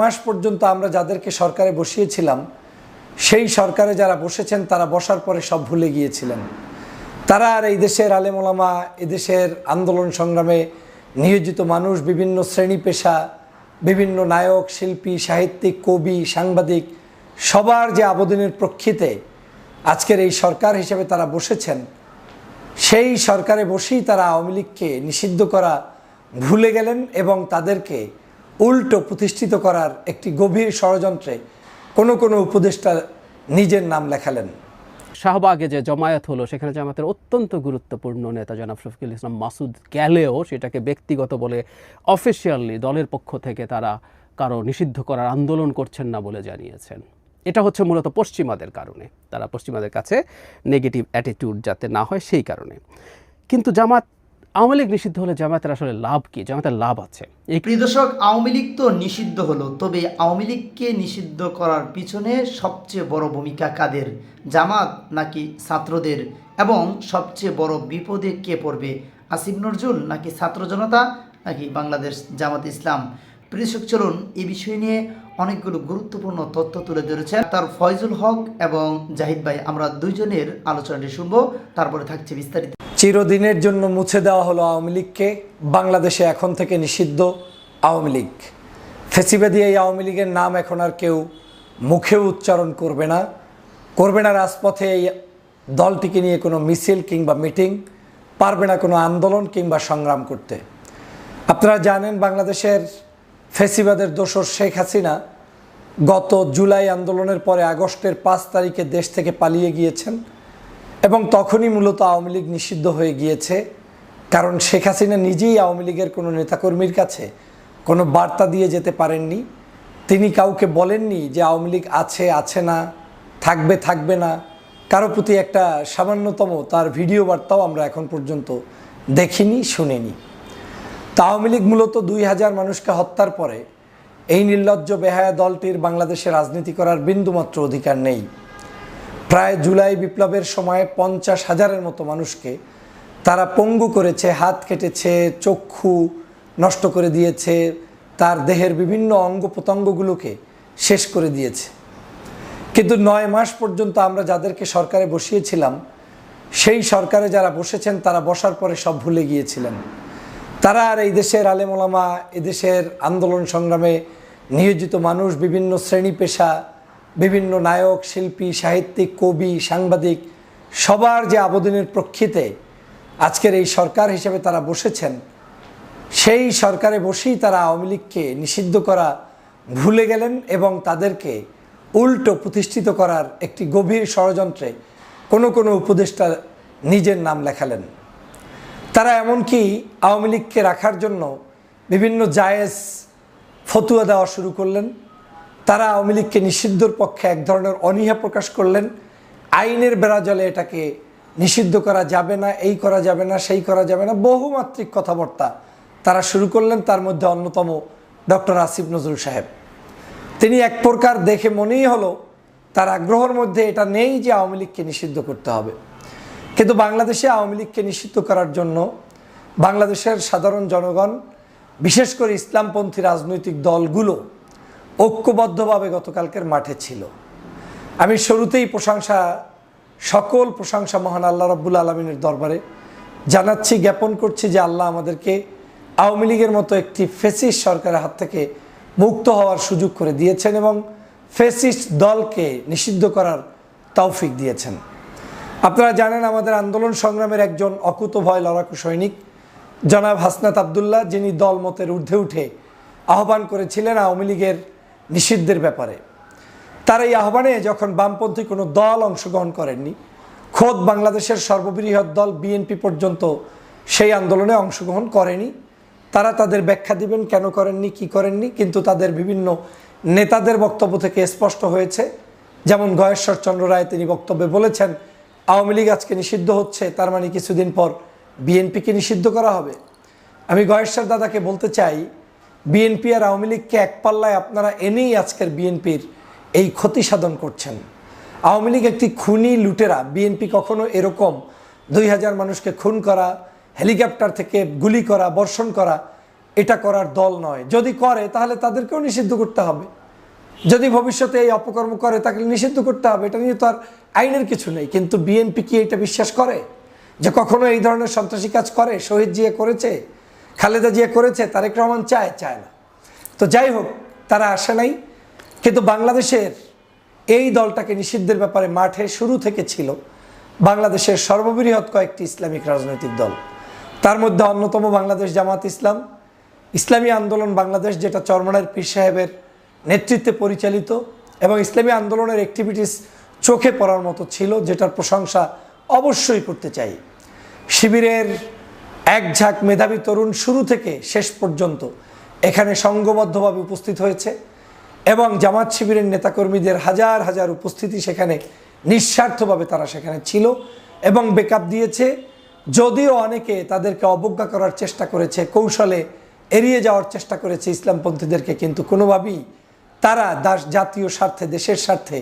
মাস পর্যন্ত আমরা যাদেরকে সরকারে বসিয়েছিলাম, সেই সরকারে যারা বসেছেন, তারা বসার পরে সব ভুলে গিয়েছিলেন। তারা আর এই দেশের আলেমোলামা এদেশের আন্দোলন সংগ্রামে নিয়োজিত মানুষ, বিভিন্ন শ্রেণি পেশা, বিভিন্ন নায়ক, শিল্পী, সাহিত্যিক, কবি, সাংবাদিক, সবার যে আবেদনের প্রেক্ষিতে আজকের এই সরকার হিসেবে তারা বসেছেন, সেই সরকারে বসেই তারা আওয়ামী লীগকে নিষিদ্ধ করা ভুলে গেলেন এবং তাদেরকে উল্টো প্রতিষ্ঠিত করার একটি গভীর ষড়যন্ত্রে কোনো কোনো উপদেষ্টা নিজের নাম লেখালেন। শাহবাগে যে জমায়েত হলো, সেখানে জামাতের অত্যন্ত গুরুত্বপূর্ণ নেতা জনাব শফিকুল ইসলাম মাসুদ গেলেও সেটাকে ব্যক্তিগত বলে অফিসিয়ালি দলের পক্ষ থেকে তারা কারও নিষিদ্ধ করার আন্দোলন করছেন না বলে জানিয়েছেন। এটা হচ্ছে মূলত পশ্চিমাদের কারণে। তারা পশ্চিমাদের কাছে নেগেটিভ অ্যাটিটিউড যাতে না হয় সেই কারণে। কিন্তু জামাত আওয়ামী লীগ নিষিদ্ধ হলে জামাতের আসলে লাভ কি? জামাতের লাভ আছে। এই দর্শক, আওয়ামী লীগ তো নিষিদ্ধ হলো, তবে আওয়ামী লীগকে নিষিদ্ধ করার পিছনে সবচেয়ে বড় ভূমিকা কাদের? জামাত নাকি ছাত্রদের? এবং সবচেয়ে বড় বিপদে কে পড়বে? আসিফ নজরুল নাকি ছাত্র জনতা, নাকি বাংলাদেশ জামাত ইসলাম? প্রিয় দর্শক, চলুন এই বিষয় নিয়ে অনেকগুলো গুরুত্বপূর্ণ তথ্য তুলে ধরেছেন তার ফয়জুল হক এবং জাহিদ ভাই। আমরা দুইজনের আলোচনাটি শুনব, তারপরে থাকছে বিস্তারিত। চিরদিনের জন্য মুছে দেওয়া হলো আওয়ামী লীগকে। বাংলাদেশে এখন থেকে নিষিদ্ধ আওয়ামী লীগ। ফেসিবাদী এই আওয়ামী লীগের নাম এখন আর কেউ মুখেও উচ্চারণ করবে না। করবে না রাজপথে এই দলটিকে নিয়ে কোনো মিছিল কিংবা মিটিং। পারবে না কোনো আন্দোলন কিংবা সংগ্রাম করতে। আপনারা জানেন বাংলাদেশের ফেসিবাদের দোসর শেখ হাসিনা গত জুলাই আন্দোলনের পরে আগস্টের পাঁচ তারিখে দেশ থেকে পালিয়ে গিয়েছেন। এবং তখনই মূলত আওয়ামী লীগ নিষিদ্ধ হয়ে গিয়েছে। কারণ শেখ হাসিনা নিজেই আওয়ামী লীগের কোনো নেতাকর্মীর কাছে কোনো বার্তা দিয়ে যেতে পারেননি। তিনি কাউকে বলেননি যে আওয়ামী লীগ আছে আছে না, থাকবে থাকবে না। কারও প্রতি একটা সামান্যতম তার ভিডিও বার্তাও আমরা এখন পর্যন্ত দেখিনি, শুনিনি। তা আওয়ামী লীগ মূলত দুই হাজার মানুষকে হত্যার পরে এই নির্লজ্জ বেহায়া দলটির বাংলাদেশে রাজনীতি করার বিন্দুমাত্র অধিকার নেই। প্রায় জুলাই বিপ্লবের সময় পঞ্চাশ হাজারের মতো মানুষকে তারা পঙ্গু করেছে, হাত কেটেছে, চক্ষু নষ্ট করে দিয়েছে, তার দেহের বিভিন্ন অঙ্গ প্রত্যঙ্গগুলোকে শেষ করে দিয়েছে। কিন্তু নয় মাস পর্যন্ত আমরা যাদেরকে সরকারে বসিয়েছিলাম, সেই সরকারে যারা বসেছেন, তারা বসার পরে সব ভুলে গিয়েছিলেন। তারা আর এই দেশের আলেমোলামা এদেশের আন্দোলন সংগ্রামে নিয়োজিত মানুষ, বিভিন্ন শ্রেণি পেশা বিভিন্ন নায়ক, শিল্পী, সাহিত্যিক, কবি, সাংবাদিক, সবার যে আবেদনের প্রেক্ষিতে আজকের এই সরকার হিসেবে তারা বসেছেন, সেই সরকারে বসেই তারা আওয়ামী লীগকে নিষিদ্ধ করা ভুলে গেলেন এবং তাদেরকে উল্টো প্রতিষ্ঠিত করার একটি গভীর ষড়যন্ত্রে কোনো কোনো উপদেষ্টা নিজের নাম লেখালেন। তারা এমনকি আওয়ামী লীগকে রাখার জন্য বিভিন্ন জায়েজ ফতুয়া দেওয়া শুরু করলেন। তারা আওয়ামী লীগকে নিষিদ্ধর পক্ষে এক ধরনের অনীহা প্রকাশ করলেন। আইনের বেড়াজলে এটাকে নিষিদ্ধ করা যাবে না, এই করা যাবে না, সেই করা যাবে না। বহুমাত্রিক কথাবার্তা তারা শুরু করলেন, তার মধ্যে অন্যতম ডক্টর আসিফ নজরুল সাহেব। তিনি এক প্রকার দেখে মনেই হলো তার আগ্রহের মধ্যে এটা নেই যে আওয়ামী লীগকে নিষিদ্ধ করতে হবে। কিন্তু বাংলাদেশে আওয়ামী লীগকে নিষিদ্ধ করার জন্য বাংলাদেশের সাধারণ জনগণ, বিশেষ করে ইসলামপন্থী রাজনৈতিক দলগুলো ঐক্যবদ্ধভাবে গতকালকের মাঠে ছিল। আমি শুরুতেই প্রশংসা, সকল প্রশংসা মহান আল্লাহ রব্বুল আলমিনের দরবারে জানাচ্ছি, জ্ঞাপন করছি যে আল্লাহ আমাদেরকে আওয়ামী লীগের মতো একটি ফেসিস্ট সরকারের হাত থেকে মুক্ত হওয়ার সুযোগ করে দিয়েছেন এবং ফেসিস্ট দলকে নিষিদ্ধ করার তৌফিক দিয়েছেন। আপনারা জানেন, আমাদের আন্দোলন সংগ্রামের একজন অকুত ভয় লড়াকু সৈনিক, জনাব হাসনাত আবদুল্লাহ, যিনি দল মতের ঊর্ধ্বে উঠে আহ্বান করেছিলেন আওয়ামী লীগের নিষিদ্ধের ব্যাপারে। তার এই আহ্বানে যখন বামপন্থী কোনো দল অংশগ্রহণ করেননি, খোদ বাংলাদেশের সর্ববৃহৎ দল বিএনপি পর্যন্ত সেই আন্দোলনে অংশগ্রহণ করেনি। তারা তাদের ব্যাখ্যা দিবেন, কেন করেননি, কি করেননি, কিন্তু তাদের বিভিন্ন নেতাদের বক্তব্য থেকে স্পষ্ট হয়েছে। যেমন গয়েশ্বর চন্দ্র রায় তিনি বক্তব্যে বলেছেন, আওয়ামী লীগ আজকে নিষিদ্ধ হচ্ছে, তার মানে কিছুদিন পর বিএনপিকে নিষিদ্ধ করা হবে। আমি গয়েশ্বর দাদাকে বলতে চাই বিএনপি আর আওয়ামী লীগকে এক পাল্লায় আপনারা এনেই আজকের বিএনপির এই ক্ষতি সাধন করছেন। আওয়ামী লীগ একটি খুনি লুটেরা, বিএনপি কখনো এরকম দুই হাজার মানুষকে খুন করা, হেলিকপ্টার থেকে গুলি করা, বর্ষণ করা, এটা করার দল নয়। যদি করে, তাহলে তাদেরকেও নিষিদ্ধ করতে হবে। যদি ভবিষ্যতে এই অপকর্ম করে, তাকে নিষিদ্ধ করতে হবে, এটা নিয়ে তো আর আইনের কিছু নেই। কিন্তু বিএনপি কি এটা বিশ্বাস করে? যে কখনো এই ধরনের সন্ত্রাসী কাজ করে? শহীদ জিয়া করেছে? খালেদা জিয়া করেছে, তারেক রহমান চায় চায় না। তো যাই হোক, তারা আসে নাই। কিন্তু বাংলাদেশের এই দলটাকে নিষিদ্ধের ব্যাপারে মাঠে শুরু থেকে ছিল বাংলাদেশের সর্ববৃহৎ কয়েকটি ইসলামিক রাজনৈতিক দল। তার মধ্যে অন্যতম বাংলাদেশ জামাত ইসলাম। ইসলামী আন্দোলন বাংলাদেশ, যেটা চরমনার পীর সাহেবের নেতৃত্বে পরিচালিত এবং ইসলামী আন্দোলনের অ্যাক্টিভিটিস চোখে পড়ার মতো ছিল, যেটার প্রশংসা অবশ্যই করতে চাই। শিবিরের এক ঝাঁক মেধাবী তরুণ শুরু থেকে শেষ পর্যন্ত এখানে সংঘবদ্ধভাবে উপস্থিত হয়েছে এবং জামাত শিবিরের নেতাকর্মীদের হাজার হাজার উপস্থিতি সেখানে নিঃস্বার্থভাবে তারা সেখানে ছিল এবং বেকআপ দিয়েছে। যদিও অনেকে তাদেরকে অবজ্ঞা করার চেষ্টা করেছে, কৌশলে এড়িয়ে যাওয়ার চেষ্টা করেছে ইসলামপন্থীদেরকে, কিন্তু কোনোভাবেই তারা দাস জাতীয় স্বার্থে, দেশের স্বার্থে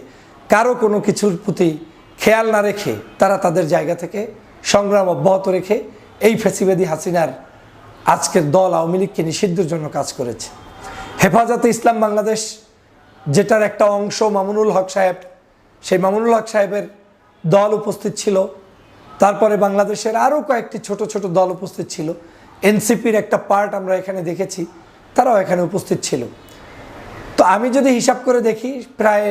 কারও কোনো কিছুর প্রতি খেয়াল না রেখে তারা তাদের জায়গা থেকে সংগ্রাম অব্যাহত রেখে এই ফেসিবাদী হাসিনার আজকের দল আওয়ামী লীগকে নিষিদ্ধের জন্য কাজ করেছে। হেফাজতে ইসলাম বাংলাদেশ, যেটার একটা অংশ মামুনুল হক সাহেব, সেই মামুনুল হক সাহেবের দল উপস্থিত ছিল। তারপরে বাংলাদেশের আরও কয়েকটি ছোট ছোট দল উপস্থিত ছিল। এনসিপির একটা পার্ট আমরা এখানে দেখেছি, তারাও এখানে উপস্থিত ছিল। তো আমি যদি হিসাব করে দেখি, প্রায়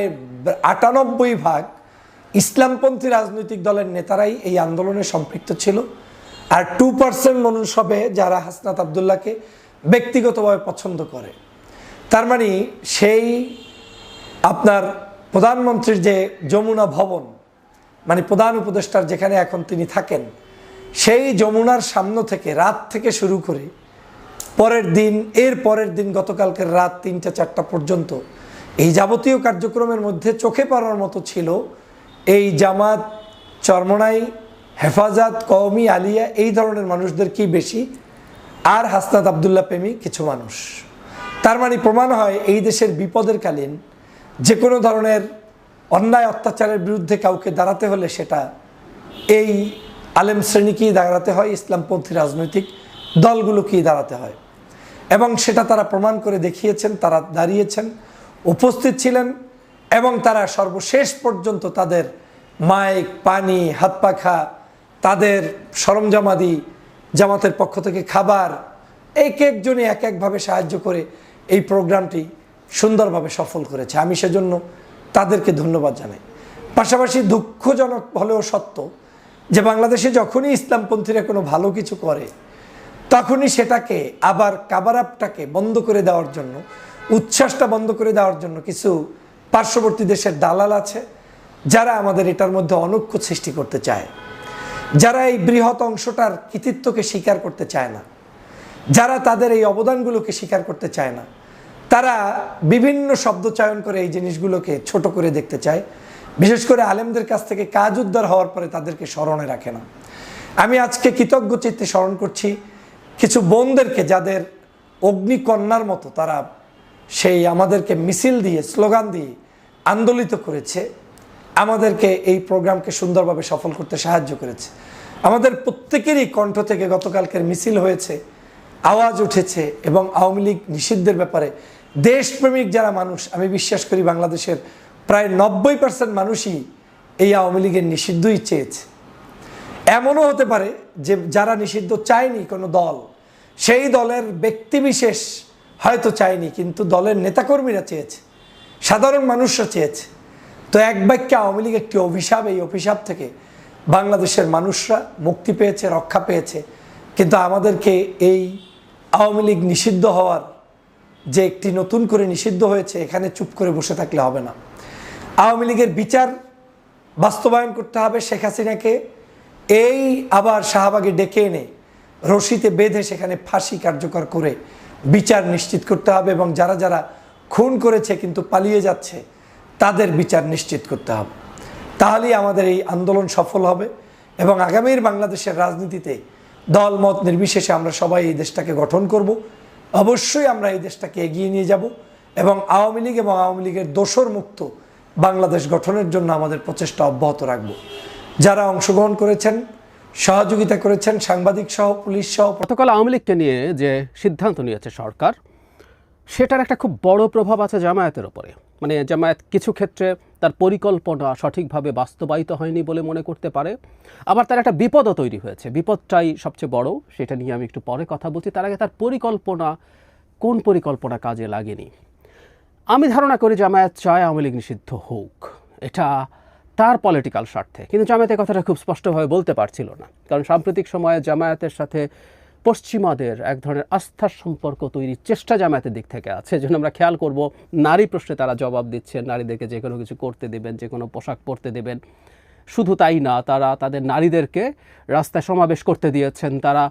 আটানব্বই ভাগ ইসলামপন্থী রাজনৈতিক দলের নেতারাই এই আন্দোলনে সম্পৃক্ত ছিল। আর টু পার্সেন্ট মানুষ হবে যারা হাসনাত আবদুল্লাহকে ব্যক্তিগতভাবে পছন্দ করে, তার মানে সেই আপনার প্রধানমন্ত্রীর যে যমুনা ভবন মানে প্রধান উপদেষ্টার যেখানে এখন তিনি থাকেন, সেই যমুনার সামনে থেকে রাত থেকে শুরু করে পরের দিন, এর পরের দিন গতকালকের রাত তিনটা চারটা পর্যন্ত এই যাবতীয় কার্যক্রমের মধ্যে চোখে পড়ার মতো ছিল এই জামাত চরমনাই হেফাজত কওমি আলিয়া, এই ধরনের মানুষদের কি বেশি? আর হাসনাত আবদুল্লাহ প্রেমী কিছু মানুষ। তার মানে প্রমাণ হয় এই দেশের বিপদের কালীন যে কোনো ধরনের অন্যায় অত্যাচারের বিরুদ্ধে কাউকে দাঁড়াতে হলে সেটা এই আলেম শ্রেণীকেই দাঁড়াতে হয়, ইসলামপন্থী রাজনৈতিক দলগুলোকেই দাঁড়াতে হয়। এবং সেটা তারা প্রমাণ করে দেখিয়েছেন, তারা দাঁড়িয়েছেন, উপস্থিত ছিলেন এবং তারা সর্বশেষ পর্যন্ত তাদের মাইক, পানি হাত পাখা তাদের সরঞ্জামাদি জামাতের পক্ষ থেকে খাবার, এক একজনই এক একভাবে সাহায্য করে এই প্রোগ্রামটি সুন্দরভাবে সফল করেছে। আমি সেজন্য তাদেরকে ধন্যবাদ জানাই। পাশাপাশি দুঃখজনক হলেও সত্য যে বাংলাদেশে যখনই ইসলামপন্থীরা কোনো ভালো কিছু করে, তখনই সেটাকে আবার কাবার আপটাকে বন্ধ করে দেওয়ার জন্য, উচ্ছ্বাসটা বন্ধ করে দেওয়ার জন্য কিছু পার্শ্ববর্তী দেশের দালাল আছে, যারা আমাদের এটার মধ্যে অনৈক্য সৃষ্টি করতে চায়। যারা এই বৃহৎ অংশটার কৃতিত্বকে স্বীকার করতে চায় না, যারা তাদের এই অবদানগুলোকে স্বীকার করতে চায় না, তারা বিভিন্ন শব্দ চয়ন করে এই জিনিসগুলোকে ছোট করে দেখতে চায়। বিশেষ করে আলেমদের কাছ থেকে কাজ উদ্ধার হওয়ার পরে তাদেরকে স্মরণে রাখে না। আমি আজকে কৃতজ্ঞ চিত্তে স্মরণ করছি কিছু বোনদেরকে যাদের অগ্নিকন্যার মতো তারা সেই আমাদেরকে মিছিল দিয়ে, স্লোগান দিয়ে আন্দোলিত করেছে। আমাদেরকে এই প্রোগ্রামকে সুন্দরভাবে সফল করতে সাহায্য করেছে। আমাদের প্রত্যেকেরই কণ্ঠ থেকে গতকালকের মিছিল হয়েছে, আওয়াজ উঠেছে এবং আওয়ামী লীগ নিষিদ্ধের ব্যাপারে দেশপ্রেমিক যারা মানুষ, আমি বিশ্বাস করি বাংলাদেশের প্রায় নব্বই পার্সেন্ট মানুষই এই আওয়ামী লীগের নিষিদ্ধই চেয়েছে। এমনও হতে পারে যে যারা নিষিদ্ধ চায়নি কোনো দল, সেই দলের ব্যক্তিবিশেষ হয়তো চায়নি, কিন্তু দলের নেতাকর্মীরা চেয়েছে, সাধারণ মানুষরা চেয়েছে। তো এক বাক্যে আওয়ামী লীগ একটি অভিশাপ এই অভিশাপ থেকে? বাংলাদেশের মানুষরা মুক্তি পেয়েছে, রক্ষা পেয়েছে। কিন্তু আমাদেরকে এই আওয়ামী লীগ নিষিদ্ধ হওয়ার যে একটি নতুন করে নিষিদ্ধ হয়েছে, এখানে চুপ করে বসে থাকলে হবে না। আওয়ামী লীগের বিচার বাস্তবায়ন করতে হবে শেখ হাসিনাকে। এই আবার শাহবাগে ডেকে এনে রশিতে বেঁধে সেখানে ফাঁসি কার্যকর করে বিচার নিশ্চিত করতে হবে এবং যারা যারা খুন করেছে কিন্তু পালিয়ে যাচ্ছে তাদের বিচার নিশ্চিত করতে হবে। তাহলেই আমাদের এই আন্দোলন সফল হবে এবং আগামীর বাংলাদেশের রাজনীতিতে দল মত নির্বিশেষে আমরা সবাই এই দেশটাকে গঠন করব। অবশ্যই আমরা এই দেশটাকে এগিয়ে নিয়ে যাব এবং আওয়ামী লীগ এবং আওয়ামী লীগের দোসর মুক্ত বাংলাদেশ গঠনের জন্য আমাদের প্রচেষ্টা অব্যাহত রাখব। যারা অংশগ্রহণ করেছেন, সহযোগিতা করেছেন, সাংবাদিক সহ, পুলিশ সহ, গতকাল আওয়ামী লীগকে নিয়ে যে সিদ্ধান্ত নিয়েছে সরকার, সেটার একটা খুব বড় প্রভাব আছে জামায়াতের ওপরে মানে জামায়াত কিছু ক্ষেত্রে তার পরিকল্পনা সঠিকভাবে বাস্তবায়িত হয়নি বলে মনে করতে পারে। আবার তার একটা বিপদও তৈরি হয়েছে। বিপদটাই সবচেয়ে বড়, সেটা নিয়ে আমি একটু পরে কথা বলছি। তার আগে তার পরিকল্পনা, কোন পরিকল্পনা কাজে লাগেনি? আমি ধারণা করি জামায়াত চায় আওয়ামী লীগ নিষিদ্ধ হোক। এটা তার পলিটিক্যাল স্বার্থে। কিন্তু জামায়াতের কথাটা খুব স্পষ্টভাবে বলতে পারছিল না। কারণ সাম্প্রতিক সময়ে জামায়াতের সাথে পশ্চিমাদের এক ধরনের আস্থার সম্পর্ক তৈরির চেষ্টা জামায়াতের দিক থেকে আছে। যেন আমরা খেয়াল করব, নারী প্রশ্নে তারা জবাব দিচ্ছেন, নারীদেরকে যে কোনো কিছু করতে দেবেন, যে কোনো পোশাক পরতে দেবেন। শুধু তাই না, তারা তাদের নারীদেরকে রাস্তায় সমাবেশ করতে দিয়েছেন, তারা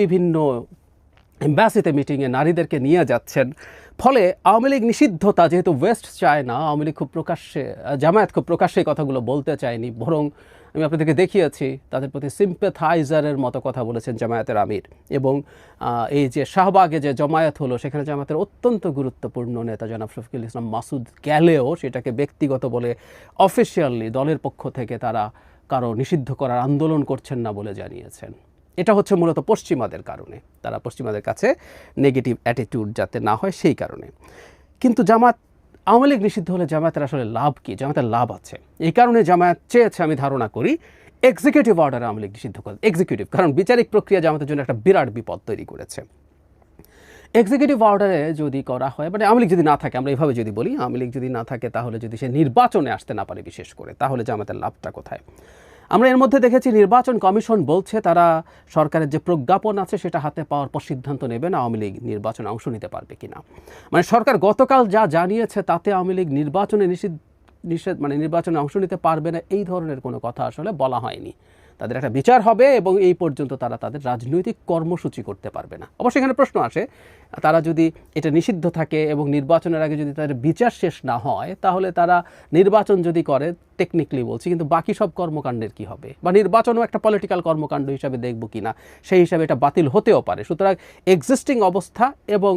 বিভিন্ন এম্বাসিতে মিটিংয়ে নারীদেরকে নিয়ে যাচ্ছেন। ফলে আওয়ামী লীগ নিষিদ্ধতা যেহেতু ওয়েস্ট চায় না, আওয়ামী লীগ খুব প্রকাশ্যে, জামায়াত খুব প্রকাশ্যে কথাগুলো বলতে চায়নি, বরং আমি আপনাদেরকে দেখিয়েছি, তাদের প্রতি সিম্পেথাইজারের মতো কথা বলেছেন জামায়াতের আমির। এবং এই যে শাহবাগে যে জমায়েত হলো, সেখানে জামায়াতের অত্যন্ত গুরুত্বপূর্ণ নেতা জনাব শফিকুল ইসলাম মাসুদ গেলেও সেটাকে ব্যক্তিগত বলে অফিসিয়ালি দলের পক্ষ থেকে তারা কারও নিষিদ্ধ করার আন্দোলন করছেন না বলে জানিয়েছেন। এটা হচ্ছে মূলত পশ্চিমাদের কারণে। তারা পশ্চিমাদের কাছে নেগেটিভ অ্যাটিটিউড যাতে না হয় সেই কারণে। কিন্তু জামাত আওয়ামী লীগ নিষিদ্ধ হলে জামায়াতের আসলে লাভ কি? জামায়াতের লাভ আছে। এই কারণে জামায়াত চেয়েছে আমি ধারণা করি এক্সিকিউটিভ অর্ডার আওয়ামী লীগ নিষিদ্ধ করে এক্সিকিউটিভ কারণ বিচারিক প্রক্রিয়া জামাতের জন্য একটা বিরাট বিপদ তৈরি করেছে। এক্সিকিউটিভ অর্ডারে যদি করা হয় মানে আওয়ামী লীগ যদি না থাকে, আমরা এইভাবে যদি বলি, আওয়ামী লীগ যদি না থাকে, তাহলে যদি সে নির্বাচনে আসতে না পারে বিশেষ করে, তাহলে জামাতের লাভটা কোথায়? আমরা এর মধ্যে দেখেছি নির্বাচন কমিশন বলছে তারা সরকারের যে প্রজ্ঞাপন আছে সেটা হাতে পাওয়ার পর সিদ্ধান্ত নেবেন আওয়ামী লীগ নির্বাচনে অংশ নিতে পারবে কিনা। মানে সরকার গতকাল যা জানিয়েছে তাতে আওয়ামী লীগ নির্বাচনে নিষিদ্ধ, নিষেধ মানে নির্বাচনে অংশ নিতে পারবে না, এই ধরনের কোনো কথা আসলে বলা হয়নি। তাদের একটা বিচার হবে এবং এই পর্যন্ত তারা তাদের রাজনৈতিক কর্মসূচি করতে পারবে না। অবশ্যই এখানে প্রশ্ন আসে, তারা যদি এটা নিষিদ্ধ থাকে এবং নির্বাচনের আগে যদি তাদের বিচার শেষ না হয়, তাহলে তারা নির্বাচন যদি করে টেকনিক্যালি বলছি, কিন্তু বাকি সব কর্মকাণ্ডের কি হবে? বা নির্বাচনও একটা পলিটিক্যাল কর্মকাণ্ড হিসাবে দেখব কি না সেই হিসাবে এটা বাতিল হতেও পারে। সুতরাং এক্সিস্টিং অবস্থা এবং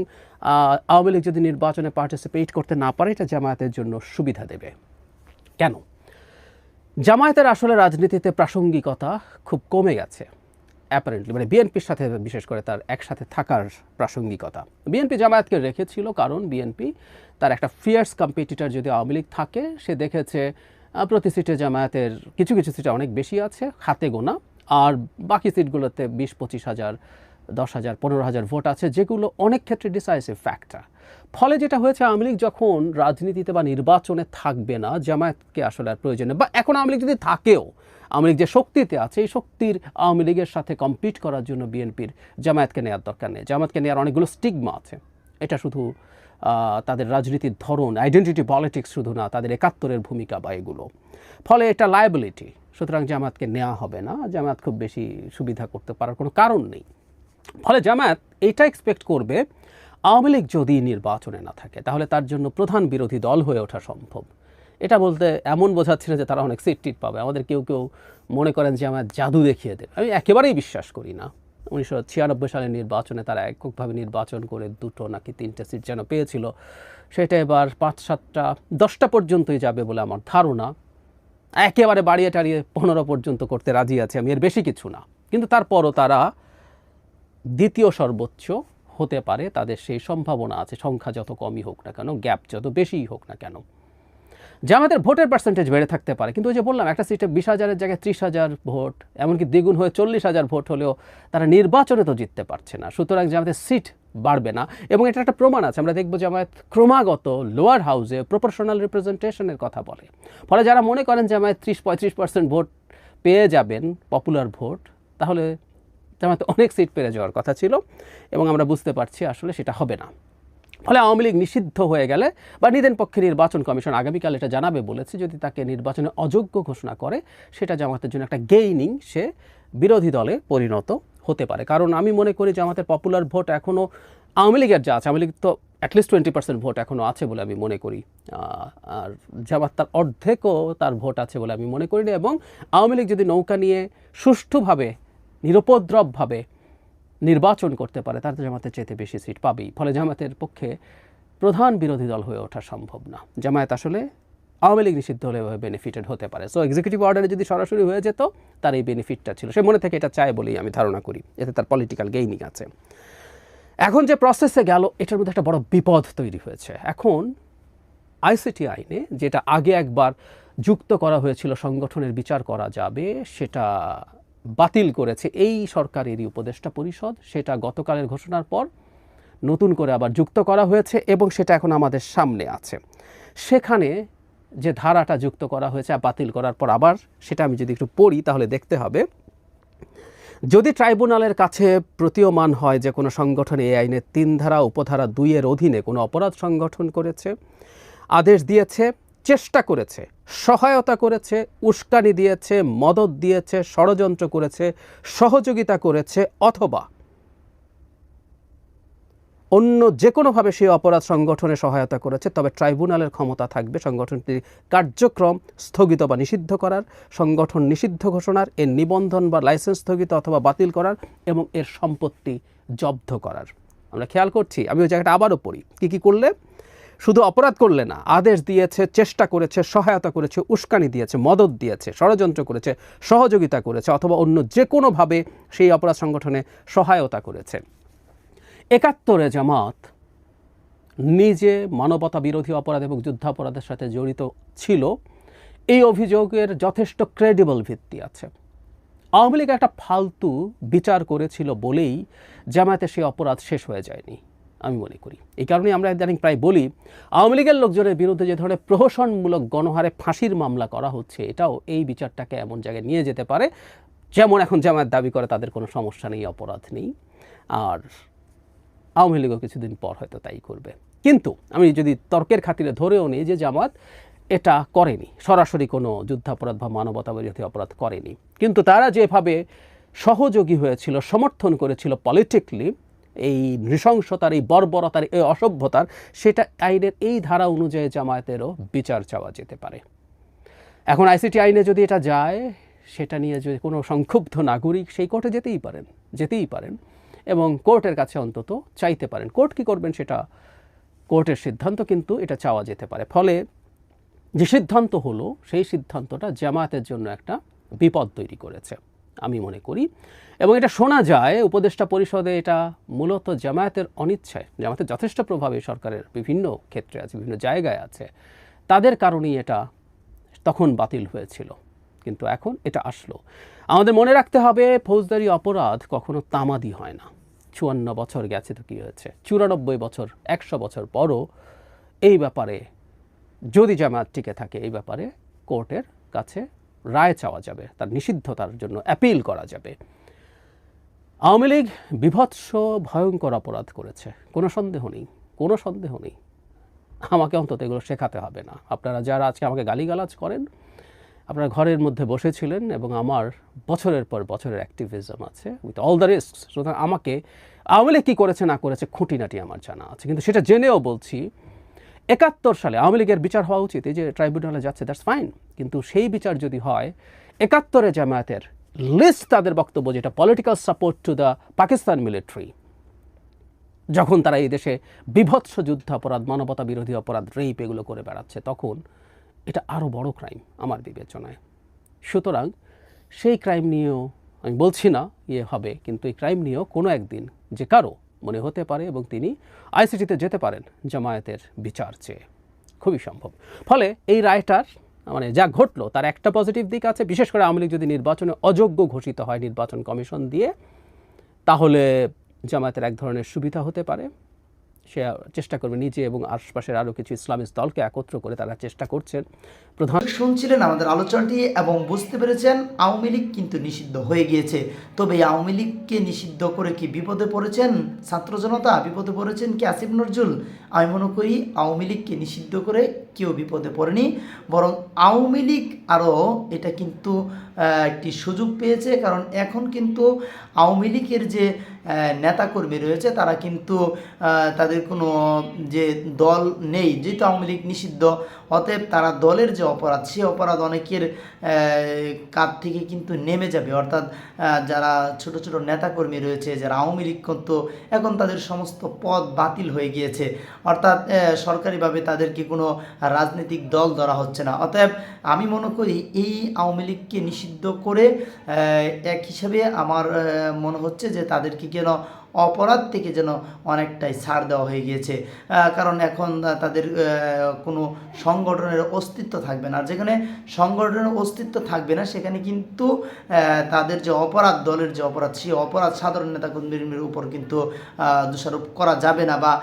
আওয়ামী লীগ যদি নির্বাচনে পার্টিসিপেট করতে না পারে, এটা জামায়াতের জন্য সুবিধা দেবে। কেন? জামায়াতের আসলে রাজনীতিতে প্রাসঙ্গিকতা খুব কমে গেছে অ্যাপারেন্টলি মানে বিএনপির সাথে বিশেষ করে তার একসাথে থাকার প্রাসঙ্গিকতা। বিএনপি জামায়াতকে রেখেছিল কারণ বিএনপি তার একটা ফিয়ার্স কম্পিটিটর যদি আওয়ামী লীগ থাকে, সে দেখেছে প্রতি সিটে জামায়াতের কিছু কিছু সিটে অনেক বেশি আছে, হাতে গোনা, আর বাকি সিটগুলোতে বিশ পঁচিশ হাজার দশ হাজার, পনেরো হাজার ভোট আছে, যেগুলো অনেক ক্ষেত্রে ডিসাইসিভ ফ্যাক্টর ফলে যেটা হয়েছে, আওয়ামী লীগ যখন রাজনীতিতে বা নির্বাচনে থাকবে না, জামায়াতকে আসলে আর প্রয়োজনে বা এখন আওয়ামী লীগ যদি থাকেও, আওয়ামী লীগ যে শক্তিতে আছে, এই শক্তির আওয়ামী লীগের সাথে কম্পিট করার জন্য বিএনপির জামায়াতকে নেওয়ার দরকার নেই। জামায়াতকে নেওয়ার অনেকগুলো স্টিগমা আছে। এটা শুধু তাদের রাজনীতির ধরন আইডেন্টিটি পলিটিক্স শুধু না, তাদের একাত্তরের ভূমিকা বা এগুলো। ফলে এটা লায়াবিলিটি সুতরাং জামায়াতকে নেওয়া হবে না। জামায়াত খুব বেশি সুবিধা করতে পারার কোনো কারণ নেই। ফলে জামায়াত এটা এক্সপেক্ট করবে আওয়ামী লীগ যদি নির্বাচনে না থাকে, তাহলে তার জন্য প্রধান বিরোধী দল হয়ে ওঠা সম্ভব। এটা বলতে এমন বোঝাচ্ছে না যে তারা অনেক সিট টিট পাবে। আমাদের কেউ কেউ মনে করেন যে আমার জাদু দেখিয়ে দেবে। আমি একেবারেই বিশ্বাস করি না। উনিশশো ছিয়ানব্বই সালের নির্বাচনে তারা এককভাবে নির্বাচন করে দুটো নাকি তিনটে সিট যেন পেয়েছিল, সেটা এবার পাঁচ সাতটা, দশটা পর্যন্তই যাবে বলে আমার ধারণা। একেবারে বাড়িয়ে টাড়িয়ে পনেরো পর্যন্ত করতে রাজি আছে আমি, এর বেশি কিছু না। কিন্তু তারপরও তারা দ্বিতীয় সর্বোচ্চ হতে পারে, তাদের সেই সম্ভাবনা আছে, সংখ্যা যত কমই হোক না কেন, গ্যাপ যত বেশিই হোক না কেন। জামাতের ভোটের পার্সেন্টেজ বেড়ে থাকতে পারে, কিন্তু ওই যে বললাম, একটা সিটে বিশ হাজারের জায়গায় ত্রিশ হাজার ভোট, এমনকি দ্বিগুণ হয়ে চল্লিশ হাজার ভোট হলেও তারা নির্বাচনে তো জিততে পারছে না। সুতরাং জামাতের সিট বাড়বে না, এবং এটা একটা প্রমাণ আছে, আমরা দেখব জামায়াত ক্রমাগত লোয়ার হাউসে প্রপোর্শনাল রিপ্রেজেন্টেশনের কথা বলে। ফলে যারা মনে করেন জামায়াত ত্রিশ পঁয়ত্রিশ পার্সেন্ট ভোট পেয়ে যাবেন পপুলার ভোট, তাহলে জামায়াত অনেক সিট পেরে যাওয়ার কথা ছিল এবং আমরা বুঝতে পারছি আসলে সেটা হবে না। ফলে আওয়ামী লীগ নিষিদ্ধ হয়ে গেলে বা নিদেন পক্ষে নির্বাচন কমিশন আগামীকাল এটা জানাবে বলেছে, যদি তাকে নির্বাচনে অযোগ্য ঘোষণা করে, সেটা জামাতের জন্য একটা গেইনিং সে বিরোধী দলে পরিণত হতে পারে। কারণ আমি মনে করি জামাতের পপুলার ভোট এখনও আওয়ামী লীগের যা আছে, আওয়ামী লীগ তো অ্যাটলিস্ট টোয়েন্টি পার্সেন্ট ভোট এখনও আছে বলে আমি মনে করি। আর জামাত তার অর্ধেকও তার ভোট আছে বলে আমি মনে করি না এবং আওয়ামী লীগ যদি নৌকা নিয়ে সুষ্ঠুভাবে নিরুপদ্রবভাবে নির্বাচন করতে পারে, তার জামাতের চাইতে বেশি সিট পাবেই। ফলে জামাতের পক্ষে প্রধান বিরোধী দল হয়ে ওঠা সম্ভব না। জামায়াত আসলে আওয়ামী লীগ নিষিদ্ধ হলে বেনিফিটেড হতে পারে। সো এক্সিকিউটিভ অর্ডারে যদি সরাসরি হয়ে যেত, তার এই বেনিফিটটা ছিল। সে মনে থেকে এটা চায় বলেই আমি ধারণা করি। এতে তার পলিটিক্যাল গেইনিং আছে। এখন যে প্রসেসে গেল, এটার মধ্যে একটা বড় বিপদ তৈরি হয়েছে। এখন আইসিটি আইনে যেটা আগে একবার যুক্ত করা হয়েছিল সংগঠনের বিচার করা যাবে, সেটা বাতিল করেছে। এই সরকারেরই উপদেষ্টা পরিষদ, সেটা গতকালের ঘোষণার পর নতুন করে আবার যুক্ত করা হয়েছে এবং সেটা এখন আমাদের সামনে আছে। সেখানে যে ধারাটা যুক্ত করা হয়েছে বাতিল করার পর আবার, সেটা আমি যদি একটু পড়ি তাহলে দেখতে হবে। যদি ট্রাইব্যুনালের কাছে প্রতীয়মান হয় যে কোনো সংগঠন এই আইনের তিন ধারা, উপধারা দুইয়ের অধীনে কোনো অপরাধ সংগঠন করেছে, আদেশ দিয়েছে চেষ্টা করেছে, সহায়তা করেছে, উস্কানি দিয়েছে, মদত দিয়েছে, ষড়যন্ত্র করেছে, সহযোগিতা করেছে, অথবা অন্য যে কোনোভাবে সেই অপরাধ সংগঠনে সহায়তা করেছে, তবে ট্রাইব্যুনালের ক্ষমতা থাকবে সংগঠনটির কার্যক্রম স্থগিত বা নিষিদ্ধ করার, সংগঠন নিষিদ্ধ ঘোষণার, এর নিবন্ধন বা লাইসেন্স স্থগিত অথবা বাতিল করার এবং এর সম্পত্তি জব্দ করার। আমরা খেয়াল করছি, আমি ওই জায়গাটা আবারও পড়ি, কী কী করলে? শুধু অপরাধ করলে না, আদেশ দিয়েছে, চেষ্টা করেছে, সহায়তা করেছে, উস্কানি দিয়েছে, মদত দিয়েছে, ষড়যন্ত্র করেছে, সহযোগিতা করেছে অথবা অন্য যে কোনোভাবে সেই অপরাধ সংগঠনে সহায়তা করেছে। একাত্তরে জামাত নিজে মানবতা বিরোধী অপরাধ এবং যুদ্ধাপরাধের সাথে জড়িত ছিল। এই অভিযোগের যথেষ্ট ক্রেডিবল ভিত্তি আছে। আওয়ামী লীগ একটা ফালতু বিচার করেছিল বলেই জামায়াতে সেই অপরাধ শেষ হয়ে যায়নি। আমি মনে করি। এই কারণে আমরা ইদানিং প্রায় বলি, আওয়ামী লীগের লোকজনের বিরুদ্ধে যে ধরনের প্রহসনমূলক গণহারে ফাঁসির মামলা করা হচ্ছে, এটাও এই বিচারটাকে এমন জায়গায় নিয়ে যেতে পারে, যেমন এখন জামায়াত দাবি করে তাদের কোনো সমস্যা নেই, অপরাধ নেই, আর আওয়ামী লীগও কিছুদিন পর হয়তো তাই করবে। কিন্তু আমি যদি তর্কের খাতিরে ধরেও নিই যে জামাত এটা করেনি, সরাসরি কোনো যুদ্ধাপরাধ বা মানবতা বিরোধী অপরাধ করেনি। কিন্তু তারা যেভাবে সহযোগী হয়েছিল, সমর্থন করেছিল পলিটিকলি এই নৃশংসতার, এই বর্বরতার, এই অসভ্যতার, সেটা আইনের এই ধারা অনুযায়ী জামায়াতেরও বিচার চাওয়া যেতে পারে। এখন আইসিটি আইনে যদি এটা যায়, সেটা নিয়ে যদি কোনো সংক্ষুব্ধ নাগরিক সেই কোর্টে যেতেই পারেন যেতেই পারেন এবং কোর্টের কাছে অন্তত চাইতে পারেন। কোর্ট কি করবেন সেটা কোর্টের সিদ্ধান্ত, কিন্তু এটা চাওয়া যেতে পারে। ফলে যে সিদ্ধান্ত হলো, সেই সিদ্ধান্তটা জামায়াতের জন্য একটা বিপদ তৈরি করেছে। আমি মনে করি। এবং এটা শোনা যায়, উপদেষ্টা পরিষদে এটা মূলত জামায়াতের অনিচ্ছায়, জামায়াতের যথেষ্ট প্রভাবে সরকারের বিভিন্ন ক্ষেত্রে আছে, বিভিন্ন জায়গায় আছে। তাদের কারণেই এটা তখন বাতিল হয়েছিল। কিন্তু এখন এটা আসলো। আমাদের মনে রাখতে হবে, ফৌজদারি অপরাধ কখনো তামাদি হয় না। চুয়ান্ন বছর গেছে তো কী হয়েছে? চুরানব্বই বছর, একশো বছর পরও এই ব্যাপারে, যদি জামায়াত টিকে থাকে, এই ব্যাপারে কোর্টের কাছে রায় চাওয়া যাবে, তার নিষিদ্ধতার জন্য অ্যাপিল করা যাবে। আওয়ামী লীগ বিভৎস, ভয়ঙ্কর অপরাধ করেছে। কোনো সন্দেহ নেই, কোনো সন্দেহ নেই। আমাকে অন্তত এগুলো শেখাতে হবে না। আপনারা যারা আজকে আমাকে গালিগালাজ করেন, আপনারা ঘরের মধ্যে বসেছিলেন এবং আমার বছরের পর বছরের অ্যাক্টিভিজম আছে উইথ অল দ্য রিস্ক সুতরাং আমাকে আওয়ামী লীগ কী করেছে, না করেছে, খুঁটিনাটি আমার জানা আছে। কিন্তু সেটা জেনেও বলছি একাত্তর সালে আওয়ামী লীগের বিচার হওয়া উচিত, এই যে ট্রাইব্যুনালে যাচ্ছে দ্যাটস ফাইন কিন্তু সেই বিচার যদি হয়, একাত্তরে জামায়াতের লিস্ট তাদের বক্তব্য, যেটা political support to the Pakistan military যখন তারা এই দেশে বিভৎস যুদ্ধ অপরাধ, মানবতা বিরোধী অপরাধ রেপ এগুলো করে বেড়াচ্ছে, তখন এটা আরও বড় ক্রাইম আমার বিবেচনায়। সুতরাং সেই ক্রাইম নিয়েও, আমি বলছি না ইয়ে হবে, কিন্তু এই ক্রাইম নিয়েও কোনো একদিন যে কারও মনে হতে পারে এবং তিনি আইসিটিতে যেতে পারেন জামায়াতের বিচার চেয়ে। খুবই সম্ভব। ফলে এই রায়টার মানে যা ঘটলো, তার একটা পজিটিভ দিক আছে। বিশেষ করে আওয়ামী লীগ যদি নির্বাচনে অযোগ্য ঘোষিত হয় নির্বাচন কমিশন দিয়ে, তাহলে জামায়াতের এক ধরনের সুবিধা হতে পারে। সে চেষ্টা করবে নিজে এবং আশপাশের আরও কিছু ইসলামিক দলকে একত্র করে তারা চেষ্টা করছেন। প্রধান শুনছিলেন আমাদের আলোচনাটি এবং বুঝতে পেরেছেন আওয়ামী লীগ কিন্তু নিষিদ্ধ হয়ে গিয়েছে। তবে আওয়ামী লীগকে নিষিদ্ধ করে কি বিপদে পড়েছেন? ছাত্র জনতা, বিপদে পড়েছেন কি আসিফ নজরুল? আমি মনে করি আওয়ামী লীগকে নিষিদ্ধ করে কেউ বিপদে পড়েনি, বরং আওয়ামী লীগ আরও এটা কিন্তু একটি সুযোগ পেয়েছে, কারণ এখন কিন্তু আওয়ামী লীগের যে নেতাকর্মী রয়েছে, তারা কিন্তু তাদের কোনো যে দল নেই, যেহেতু আওয়ামী লীগ নিষিদ্ধ অতএব তারা দলের যে অপরাধ, সে অপরাধ অনেকের কাঁধ থেকে কিন্তু নেমে যাবে। অর্থাৎ যারা ছোট ছোট নেতাকর্মী রয়েছে, যারা আওয়ামী লীগ করত, এখন তাদের সমস্ত পদ বাতিল হয়ে গিয়েছে। অর্থাৎ সরকারিভাবে তাদেরকে কোনো রাজনৈতিক দল ধরা হচ্ছে না। অতএব আমি মনে করি এই আওয়ামী লীগকে নিষিদ্ধ করে এক হিসাবে আমার মনে হচ্ছে যে তাদেরকে যেন অপরাধ থেকে যেন অনেকটাই ছাড় দেওয়া হয়ে গিয়েছে। কারণ এখন তাদের কোনো সংগঠনের অস্তিত্ব থাকবে না। যেখানে সংগঠনের অস্তিত্ব থাকবে না, সেখানে কিন্তু তাদের যে অপরাধ, দলের যে অপরাধ, সেই অপরাধ সাধারণ নেতাকর্মীর উপর কিন্তু দোষারোপ করা যাবে না বা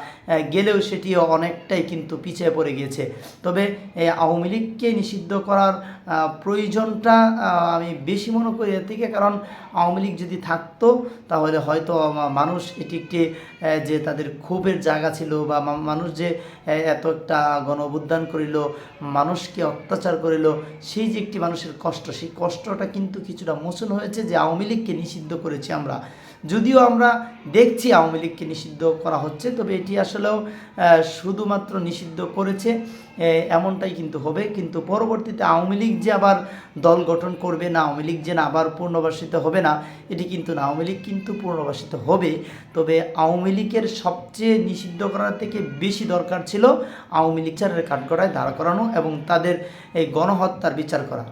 গেলেও সেটি অনেকটাই কিন্তু পিছিয়ে পড়ে গিয়েছে। তবে আওয়ামী লীগকে নিষিদ্ধ করার প্রয়োজনটা আমি বেশি মনে করি এর থেকে, কারণ আওয়ামী লীগ যদি থাকতো, তাহলে হয়তো মানুষ এটি একটি যে তাদের ক্ষোভের জায়গা ছিল বা মানুষ যে এত একটা গণ করিল, মানুষকে অত্যাচার করিল, সেই যে একটি মানুষের কষ্ট, সেই কষ্টটা কিন্তু কিছুটা মোচন হয়েছে যে আওয়ামী লীগকে নিষিদ্ধ করেছি আমরা। যদিও আমরা দেখছি আওয়ামী লীগকে নিষিদ্ধ করা হচ্ছে, তবে এটি আসলেও শুধুমাত্র নিষিদ্ধ করেছে এমনটাই কিন্তু হবে। কিন্তু পরবর্তীতে আওয়ামী লীগ যে আবার দল গঠন করবে না, আওয়ামী লীগ যে না আবার পুনর্বাসিত হবে না, এটি কিন্তু না। আওয়ামী লীগ কিন্তু পুনর্বাসিত হবে, তবে আওয়ামী লীগের সবচেয়ে নিষিদ্ধ করার থেকে বেশি দরকার ছিল আওয়ামী লীগ চারের কাঠগড়ায় দাঁড় করানো এবং তাদের এই গণহত্যার বিচার করা।